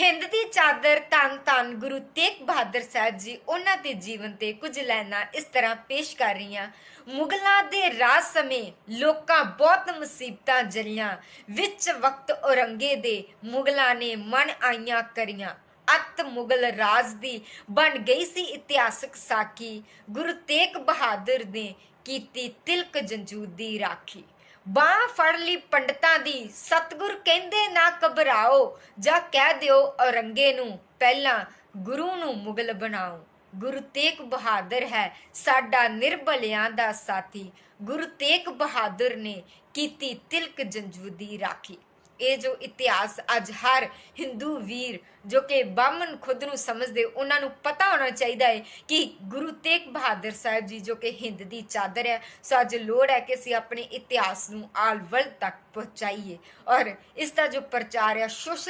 ਹਿੰਦ ਦੀ ਚਾਦਰ ਤਨ ਤਨ ਗੁਰੂ ਤੇਗ ਬਹਾਦਰ ਸਾਹਿਬ ਜੀ ਉਹਨਾਂ ਦੇ ਜੀਵਨ ਤੇ ਕੁਝ ਲੈਣਾ ਇਸ ਤਰ੍ਹਾਂ ਪੇਸ਼ ਕਰ ਰਹੀਆਂ। ਮੁਗਲਾਂ ਦੇ ਰਾਜ ਸਮੇਂ ਲੋਕਾਂ ਬਹੁਤ ਮੁਸੀਬਤਾਂ ਜਲੀਆਂ ਵਿੱਚ ਵਕਤ ਔਰੰਗੇ ਦੇ ਮੁਗਲਾਂ ਨੇ ਮਨ ਆਈਆਂ ਕਰੀਆਂ। ਅਤ ਮੁਗਲ ਰਾਜ ਦੀ ਬਣ ਗਈ ਸੀ ਇਤਿਹਾਸਕ ਸਾਖੀ। ਗੁਰੂ ਤੇਗ ਬਹਾਦਰ ਨੇ ਕੀਤੀ ਤਿਲਕ ਜੰਜੂਦ ਦੀ ਰਾਖੀ। ਬਾਹ ਫੜ ਲਈ ਪੰਡਤਾਂ ਦੀ, ਸਤਗੁਰ ਕਹਿੰਦੇ ਨਾ ਘਬਰਾਓ, ਜਾਂ ਕਹਿ ਦਿਓ ਔਰੰਗੇ ਨੂੰ, ਪਹਿਲਾਂ ਗੁਰੂ ਨੂੰ ਮੁਗਲ ਬਣਾਓ। ਗੁਰੂ ਤੇਗ ਬਹਾਦਰ ਹੈ ਸਾਡਾ ਨਿਰਭਲਿਆਂ ਦਾ ਸਾਥੀ। ਗੁਰੂ ਤੇਗ ਬਹਾਦਰ ਨੇ ਕੀਤੀ ਤਿਲਕ ਜੰਜੂਦੀ ਰਾਖੀ। ਇਹ ਜੋ ਇਤਿਹਾਸ ਅੱਜ ਹਰ ਹਿੰਦੂ ਵੀਰ ਜੋ ਕਿ ਬਾਮਨ ਖੁਦ ਨੂੰ ਸਮਝਦੇ, ਉਹਨਾਂ ਨੂੰ ਪਤਾ ਹੋਣਾ ਚਾਹੀਦਾ ਹੈ ਕਿ ਗੁਰੂ ਤੇਗ ਬਹਾਦਰ ਸਾਹਿਬ ਜੀ ਜੋ ਕਿ ਹਿੰਦ ਦੀ ਚਾਦਰ ਹੈ, ਸੋ ਅੱਜ ਲੋੜ ਹੈ ਕਿ ਅਸੀਂ ਆਪਣੇ ਇਤਿਹਾਸ ਨੂੰ ਆਲ ਵਰਲਡ ਤੱਕ ਪਹੁੰਚਾਈਏ ਔਰ ਇਸ ਦਾ ਜੋ ਪ੍ਰਚਾਰ ਹੈ, ਸੋਸ਼ਲ